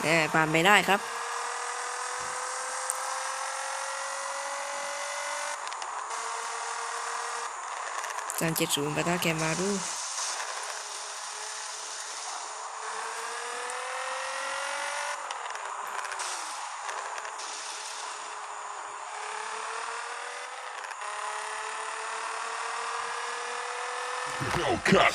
แหมผ่านไปได้ครับ สามเจ็ดศูนย์ปะทะแคมารู Hellcat.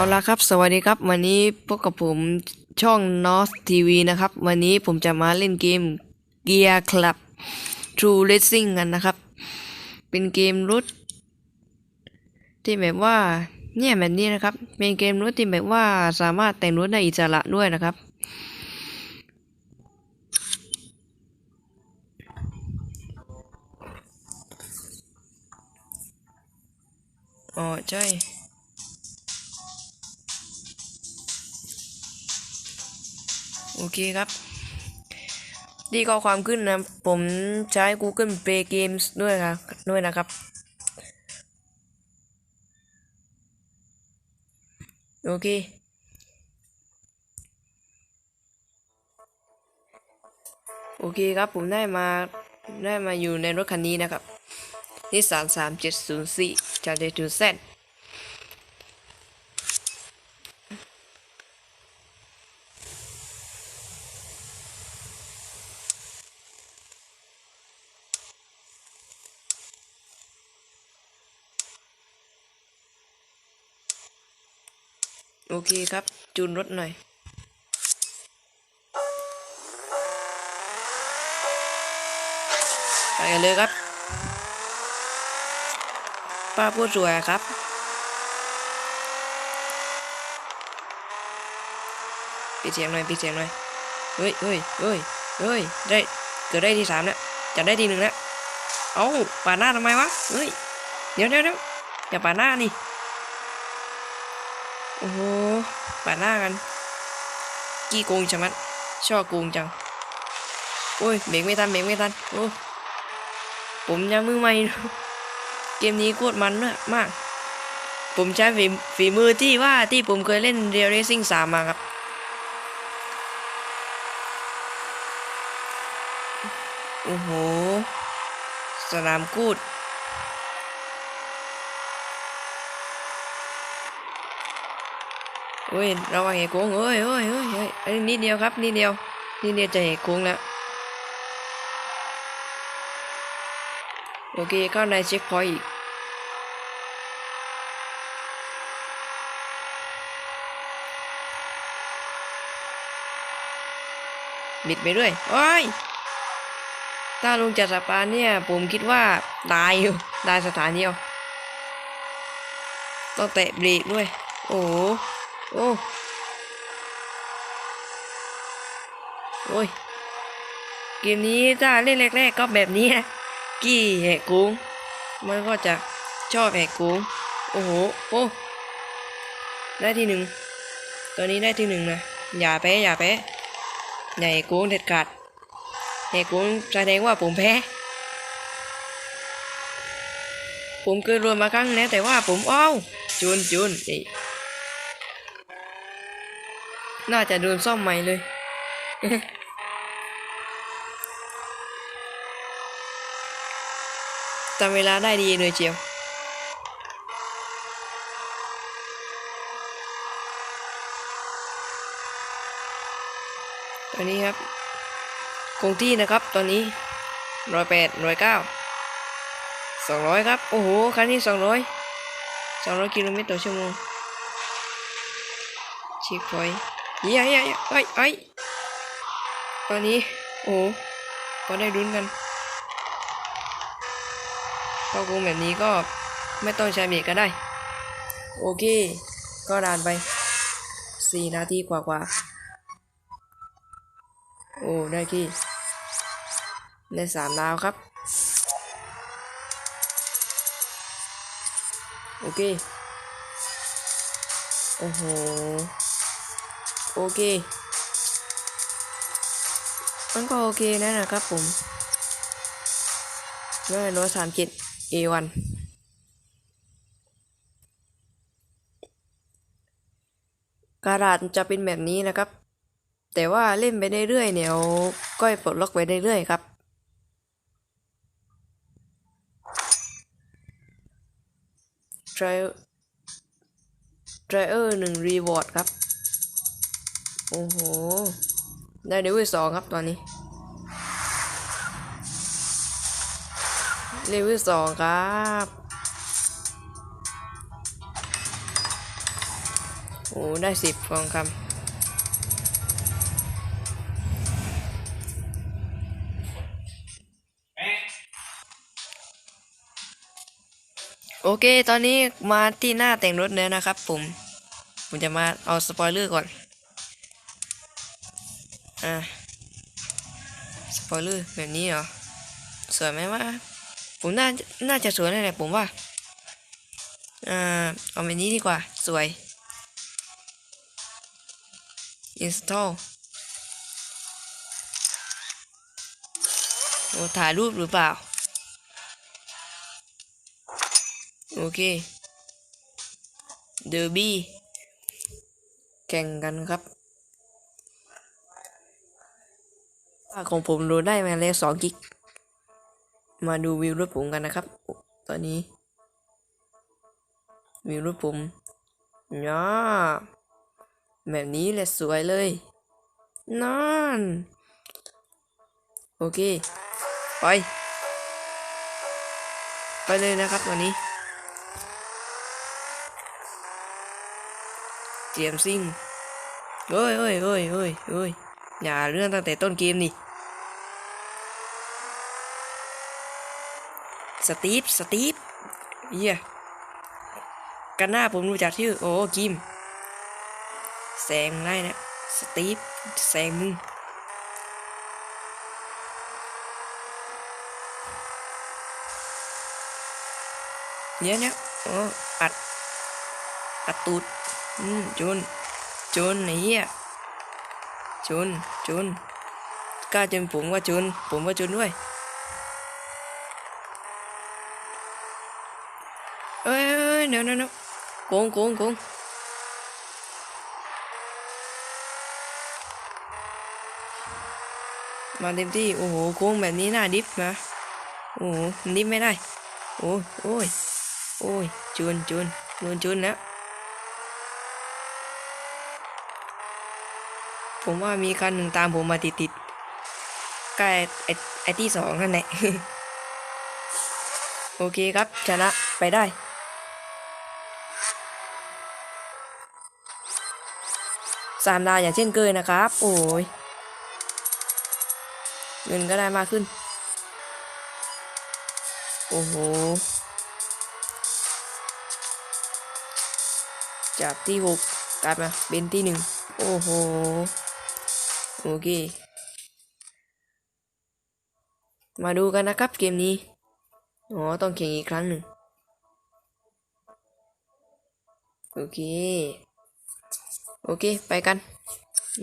เอาละครับ สวัสดีครับ วันนี้พบกับผมช่อง North TV นะครับ วันนี้ผมจะมาเล่นเกม Gear Club True Racing กันนะครับ เป็นเกมรถที่แบบว่าเนี่ยแบบนี้นะครับ เป็นเกมรถที่แบบว่าสามารถแต่งรถได้อิสระด้วยนะครับ อ๋อใช่ โอเคครับที่ข้อความขึ้นนะผมใช้ Google Play Games ด้วยครับด้วยนะครับ โอเคโอเคครับผมได้มาได้มาอยู่ในรถคันนี้นะครับนิสสันสามเจ็ดศูนย์สี่จากเดทูเซน เคครับ จูนรถหน่อยไปกันเลยครับป้าพูดสวยครับ ปิดเสียงหน่อยปิดเสียงหน่อยเฮ้ยเฮ้ยเฮ้ยเฮ้ยได้เกิดได้ที่สามแล้วจะได้ที่หนึ่งแล้วเอ้าปาดหน้าทำไมวะเฮ้ยเดี๋ยวเดี๋ยวเดี๋ยวอย่าปาดหน้านี่โอ้โห ปาดหน้ากัน กี้โกงชะมัดชอบโกงจัง โอ้ยเบรกไม่ทันเบรกไม่ทันโอ้ผมยังมือใหม่เกมนี้โคตรมันมาก ผมใช้ฝีฝีมือที่ว่าที่ผมเคยเล่นเรียลเรซิ่งสามมาครับ โอ้โห สนามกูด เฮ้ยระวังเหกโค้งเฮ้ยเฮ้ยเฮ้ยเฮ้ยอันนี้นิดเดียวครับนิดเดียวนิดเดียวจะเหกโค้งแล้วโอเคเข้าในเช็คพอยต์อีกบิดไปด้วยโอ้ยถ้าลงจากสะพานเนี่ยผมคิดว่าตายอยู่ตายสถานเดียวต้องแตะเบรกด้วย โอ้ โอ้โอ้ยเกมนี้ถ้าเล่นแรกๆก็แบบนี้นะกี้แหกโค้งมันก็จะชอบแหกโค้งโอ้โหโอ้ได้ที่หนึ่งตัวนี้ได้ที่หนึ่งนะอย่าแพ้อย่าแพ้อย่าแหกโค้งเด็ดขาดแหกโค้งแสดงว่าผมแพ้ผมเคยรวนมาครั้งแล้วแต่ว่าผมเอ้าจูนจูนนี่ น่าจะโดนซ่อมใหม่เลย จำเวลาได้ดีเลยเจียว ตอนนี้ครับ คงที่นะครับตอนนี้ร้อยแปดร้อยเก้าสองร้อยครับ โอ้โห คันนี้สองร้อยสองร้อยกิโลเมตรต่อชั่วโมงเช็คพอยต์ เย้ยเย้ยเอ้ยเอ้ยตอนนี้ โอ้โหก็ได้รุ้นกันพอกงแบบนี้ก็ไม่ต้องใช้เบรกก็ได้ โอเค ก็ดานไปสี่นาทีกว่ากว่าโอ้ได้ที่ได้สามดาวครับ โอเค โอ้โห โอเค มันก็โอเคนะนะครับผมแล้วโน้ตสามเจ็ดเอวันกระดาษจะเป็นแบบนี้นะครับ แต่ว่าเล่นไปเรื่อยๆเนี่ยก็ปลดล็อกไปเรื่อยๆครับ t r i เออร์หนึ่งรีวอร์ดครับ โอ้โห ได้เลเวลสองครับตอนนี้ เลเวลสองครับ โอ้ได้สิบฟองคำโอเค ตอนนี้มาที่หน้าแต่งรถแล้วนะครับผม ผมจะมาเอาสปอยเลอร์ก่อน อะสปอยเลอร์แบบนี้เหรอ สวยไหมวะผมน่าน่าจะสวยนั่นแหละผมว่าอ่าเอาแบบนี้ดีกว่า สวย install โอ้ถ่ายรูปหรือเปล่า โอเคเดอร์บี้แข่งกันครับ ของผมโหลดได้มาแล้วสองกิก มาดูวิวรถผมกันนะครับ ตอนนี้ วิวรถผมย่าแบบนี้แหละสวยเลยนั่นโอเค ไป ไปเลยนะครับวันนี้เจียมซิงเฮ้ยเฮ้ยเฮ้ยเฮ้ยเฮ้ยอย่าเรื่องตั้งแต่ต้นเกมนี่ สตีฟสตีฟเฮียกันหน้าผมรู้จักชื่อ โอ้กิมแซงได้นะสตีฟแซงมึงเนี้ยเนี้ยโอ้อัดอัดตูดอืมจุนจุนไอ้เหี้ยจุนจุนกล้าจนผมว่าจุนผมว่าจุนด้วย เอ้ย เดี๋ยวเดี๋ยวโกงโกงโกงมาเต็มที่ โอ้โหโค้งแบบนี้น่าดิฟนะ โอ้โหดิฟไม่ได้ โอ้ยโอ้ย โอ้ยจุนจุนโดนจุนแล้ว ผมว่ามีคันหนึ่งตามผมมาติดติดใกล้ไอ้ไอ้ที่สองนั่นแหละ โอเคครับ ชนะไปได้ สามดาวอย่างเช่นเคยนะครับ โอ้ยเงินก็ได้มากขึ้น โอ้โห จากที่หกกลับมาเป็นที่หนึ่งโอ้โห โอเค มาดูกันนะครับเกมนี้ อ๋อ ต้องแข่งอีกครั้งหนึ่ง โอเค โอเค ไปกัน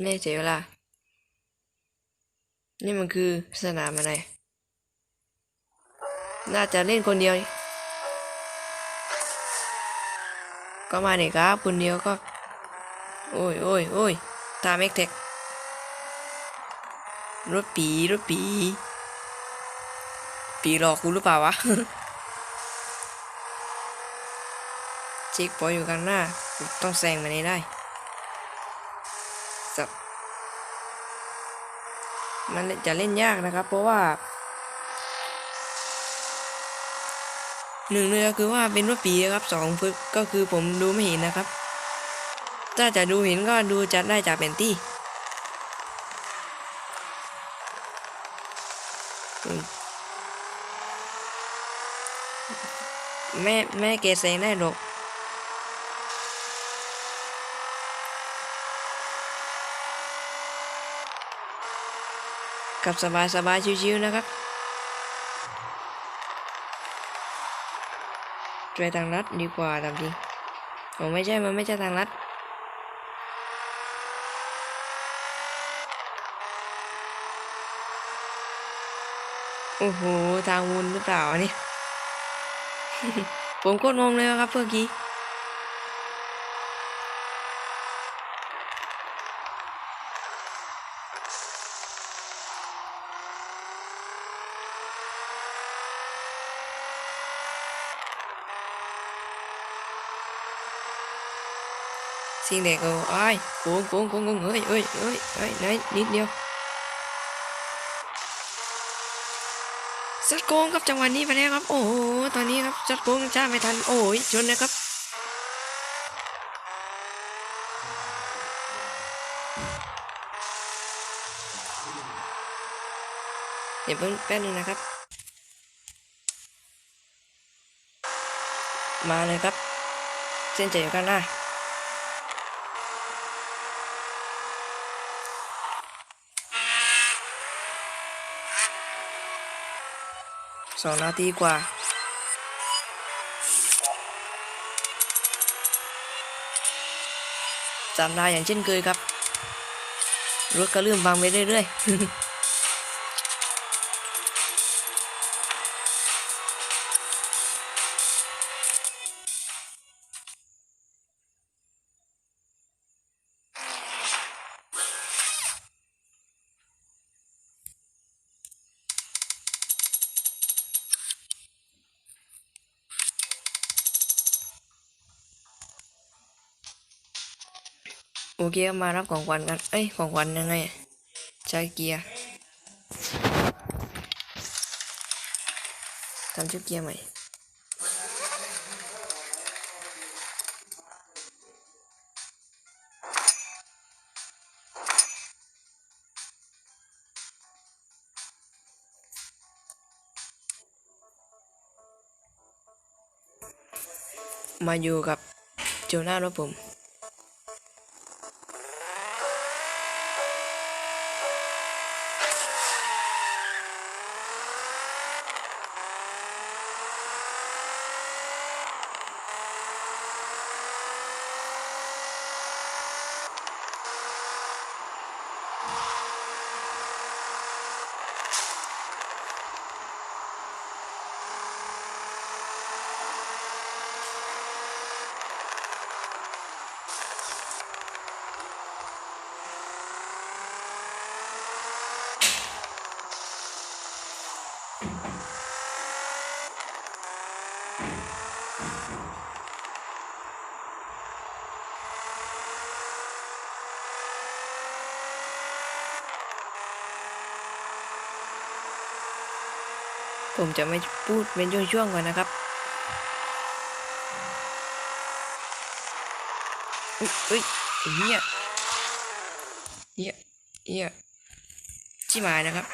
ไม่เสียเวลา นี่มันคือสนามอะไร น่าจะเล่นคนเดียว ก็มาเนี่ยครับ คนเดียวก็ โอ้ยโอ้ยโอ้ยตาเม็กเทครถปีรถปีปีหลอกกูหรือเปล่าวะเช็คพอยอยู่กันหน้า ต้องแซงมันให้ได้สับ มันจะเล่นยากนะครับ เพราะว่าหนึ่งเลยก็คือว่าเป็นรถปีครับสองก็คือผมดูไม่เห็นนะครับ ถ้าจะดูเห็นก็ดูจัดได้จากแผนที่แม่แม่เกแซงได้หรอก กับสบายสบายชิวๆนะครับไปทางลัดดีกว่าตามจริงโอ้ไม่ใช่ มันไม่ใช่ทางลัดโอ้โห ทางวนหรือเปล่านนี่ ผมโคตรงงเลยครับเมื่อกี้ สิ่งเด็กเอาไอ้โกงโกงโกงโกงเอ้ยเอ้ยเอ้ยเอ้ยไหนนิดเดียวสัดโกงครับจังหวะนี้ไปแล้วครับ โอ้โหตอนนี้ครับสัดโกงจ้าไม่ทันโอ้ยชนนะครับเดี๋ยวเพิ่งแป๊บนึงนะครับ มาเลยครับ เส้นใจอยู่ข้างหน้า สองนาทีกว่า จำได้อย่างเช่นเคยครับ รถก็เริ่มบางไปเรื่อยๆ โอเคมารับของขวัญกัน เอ้ย ของขวัญยังไง ใช้เกียร์ทำชุดเกียร์ใหม่มาอยู่กับโจน่ารถผม ผมจะไม่พูดเป็นช่วงๆก่อนนะครับอุ้ยอุ้ยไอ้เหี้ยเหี้ยเหี้ยชิมานะครับ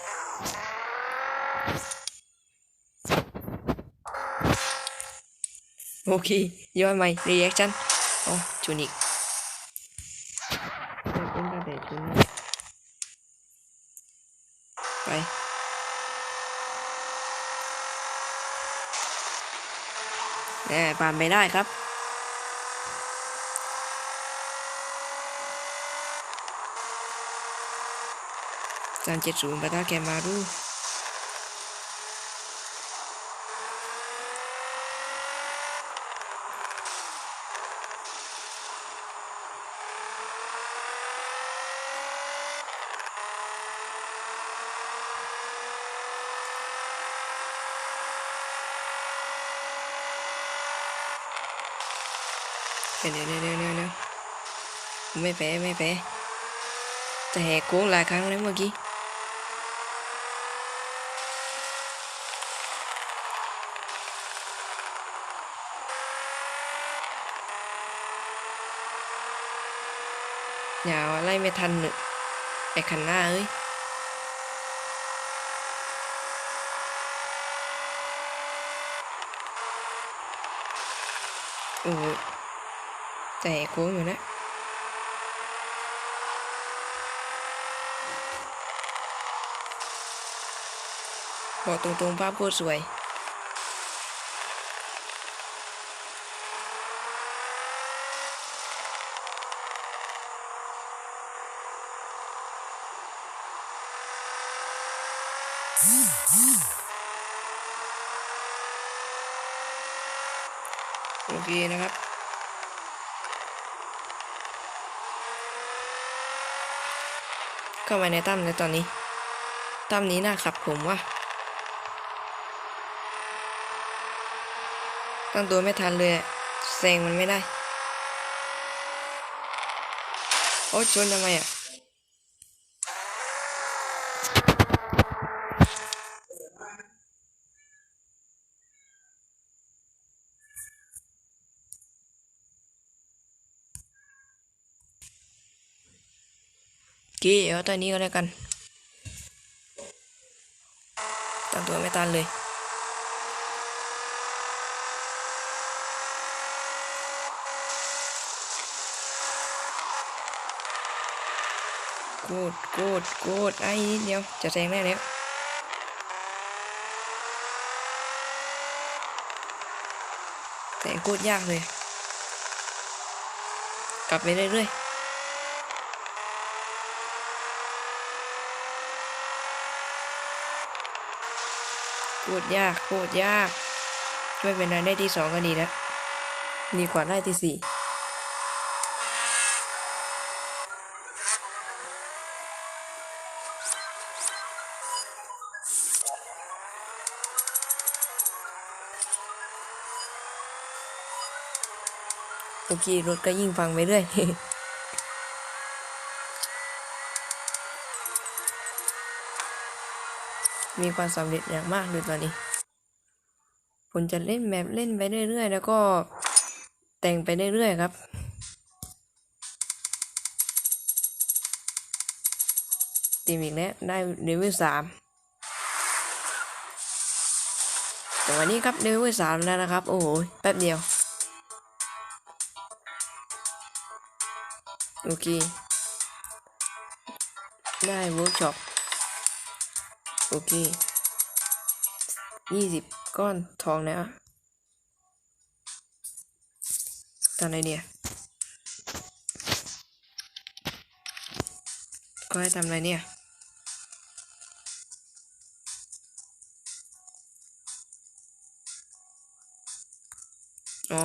โอเคย้อนใหม่ reaction อ๋อจูนิกเล่นตั้งแต่จูนิกไป แน่ผ่ามไปได้ครับ จานเจ็ดศูนย์ปะทะแกมารู เดี๋ยวเดี๋ยวเดี๋ยวไม่แพ้ไม่แพ้จะแหกโค้งหลายครั้งแล้วเมื่อกี้อย่าไล่ไม่ทันหนึไอ้คันหน้าเอ้ยโอ้ แต่กโค้งอยู่นะบอกตรงๆภาพโคตรสวย โอเคนะครับ เข้ามาในถ้ำในตอนนี้ตั้มนี้น่าขับผมว่าตั้งตัวไม่ทันเลยแซงมันไม่ได้ โอ้ชนทำไมอะ กี้เอาตัวนี้ก็แล้วกันตั้งตัวไม่ตันเลยกูดกูดกูดไอ้นิดเดียว จะแซงได้แล้วแต่กูดยากเลย กลับไปเรื่อยๆ กูดยากกูดยากไม่เป็นไรได้ที่สองก็ดีแล้วดีกว่าได้ที่สี่โอเครถก็ยิ่งฟังไปเรื่อย มีความสำเร็จอย่างมากเลยตอนนี้ ผมจะเล่นแบบเล่นไปเรื่อยๆ แล้วก็แต่งไปเรื่อยๆครับตีมอีกแล้วได้เลเวลสามแต่วันนี้ครับเลเวลสามแล้วนะครับ โอ้โห แป๊บเดียว โอเค ได้เวิร์กช็อป โอเคยี่สิบก้อนทองแล้วทำอะไรเนี่ยก็ให้ทำอะไรเนี่ยอ๋อ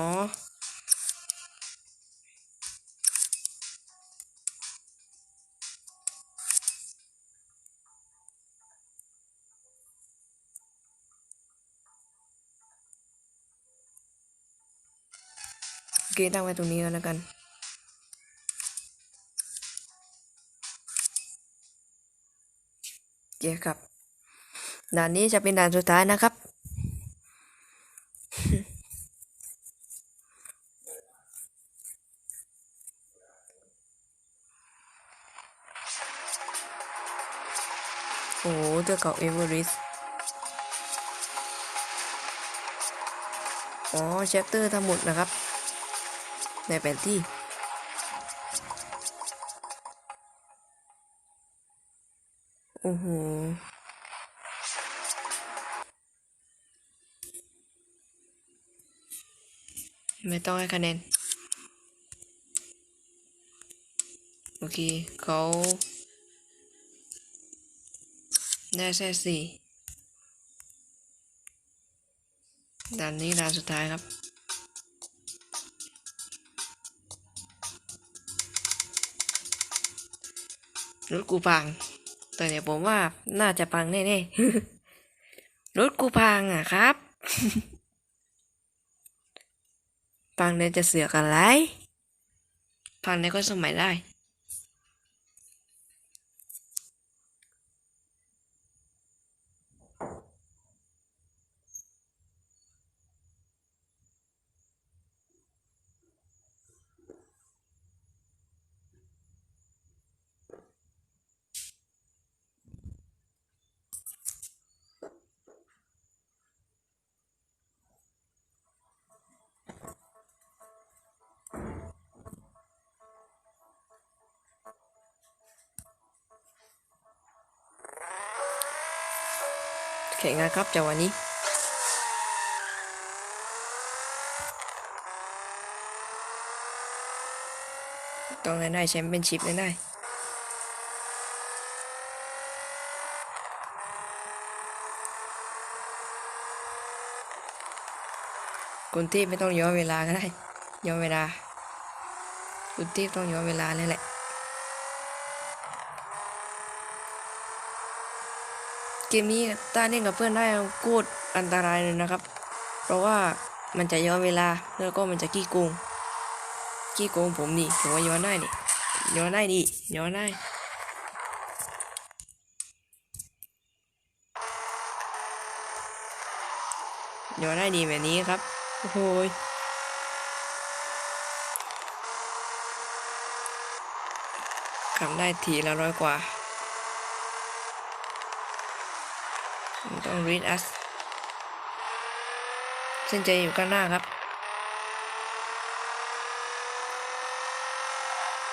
โอเคตั้งไว้ตรงนี้แล้วกันโอเคครับ ด่านนี้จะเป็นด่านสุดท้ายนะครับ โอ้โหเทือกเขาเอเวอเรสอ๋อแชปเตอร์ทั้งหมดนะครับ ในแผนที่โอ้โหไม่ต้องให้คะแนน โอเคเขาได้แค่สี่ด่านนี้ด่านสุดท้ายครับ รถกูพังแต่เนี่ยผมว่าน่าจะพังแน่ๆรถกูพังอะครับพังเนี่ยจะเสือกอะไรพังเนี่ยก็สมัยได้ แข่งกันครับจังหวะนี้ต้องได้ได้แชมเปี้ยนชิพได้คุณทีพไม่ต้องย้อนเวลาก็ได้ย้อนเวลาคุณทีพต้องย้อนเวลาเลยแหละ เกมนี้ถ้าเล่นกับเพื่อนได้โคตรอันตรายเลยนะครับ เพราะว่ามันจะย้อนเวลาแล้วก็มันจะขี้โกงขี้โกงผมนี่ผมว่าย้อนได้นี่ย้อนได้ดิย้อนได้ย้อนได้ดีแบบนี้ครับโอ้โหยขับได้ทีละร้อยกว่า ต้องรีดอัสเส้นใจอยู่ข้างหน้าครับ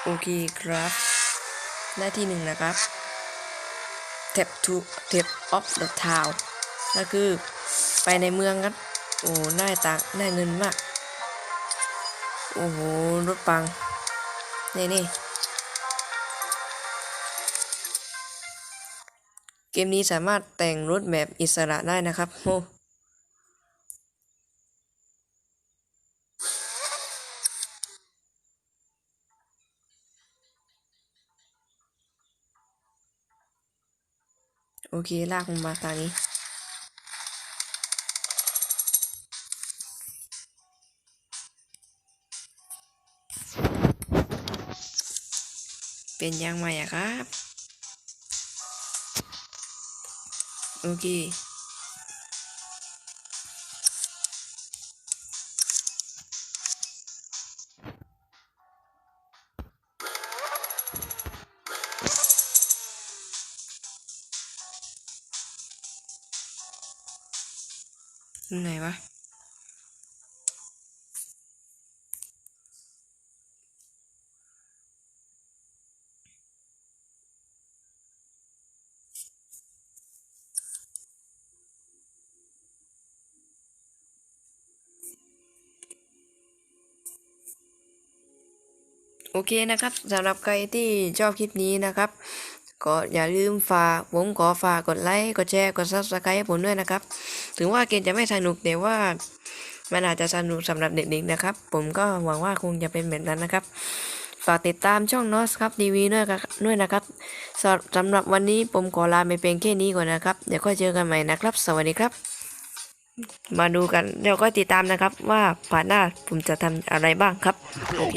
โอเคครับ หน้าที่หนึ่งนะครับ tap to tap of the town ก็คือไปในเมืองครับ โอ้ได้ตังได้เงินมาก โอ้โห รถปัง นี่นี่ เกมนี้สามารถแต่งรถแบบอิสระได้นะครับโอ้โอเค ลากมันมาทางนี้ เป็นยังไงอะครับ โอเค โอเคนะครับสำหรับใครที่ชอบคลิปนี้นะครับ ก็อย่าลืมฝากผมขอฝากกดไลค์กดแชร์กด subscribe ให้ผมด้วยนะครับ ถึงว่าเกมจะไม่สนุกแต่ว่ามันอาจจะสนุกสำหรับเด็กๆนะครับ ผมก็หวังว่าคงจะเป็นแบบนั้นนะครับ ฝากติดตามช่องนอสครับทีวีด้วยด้วยนะครับสำหรับสำหรับวันนี้ผมขอลาไปเพียงแค่นี้ก่อนนะครับ เดี๋ยวก็เจอกันใหม่นะครับ สวัสดีครับ มาดูกันเดี๋ยวก็ติดตามนะครับว่าผ่านหน้าผมจะทำอะไรบ้างครับโอเค